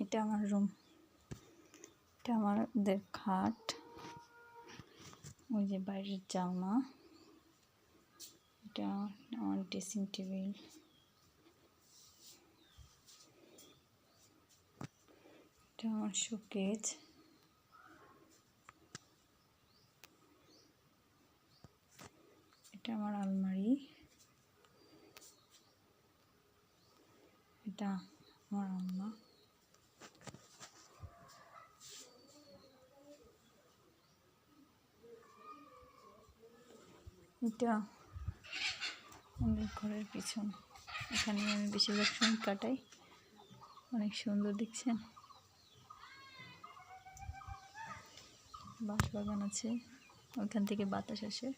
এটা আমার রুম এটা আমাদের খাট। ওই যে বাইরের জামা এটা আমার ড্রেসিং টেবিল এটা আমার শোকেজ এটা আমার আলমারি। এটা আমার আম্মা। এটা আমাদের ঘরের পিছন। এখানে আমি বেশিরভাগ সময় কাটাই। অনেক সুন্দর দেখছেন। বাঁশ বাগান আছে। ওইখান থেকে বাতাস আসে।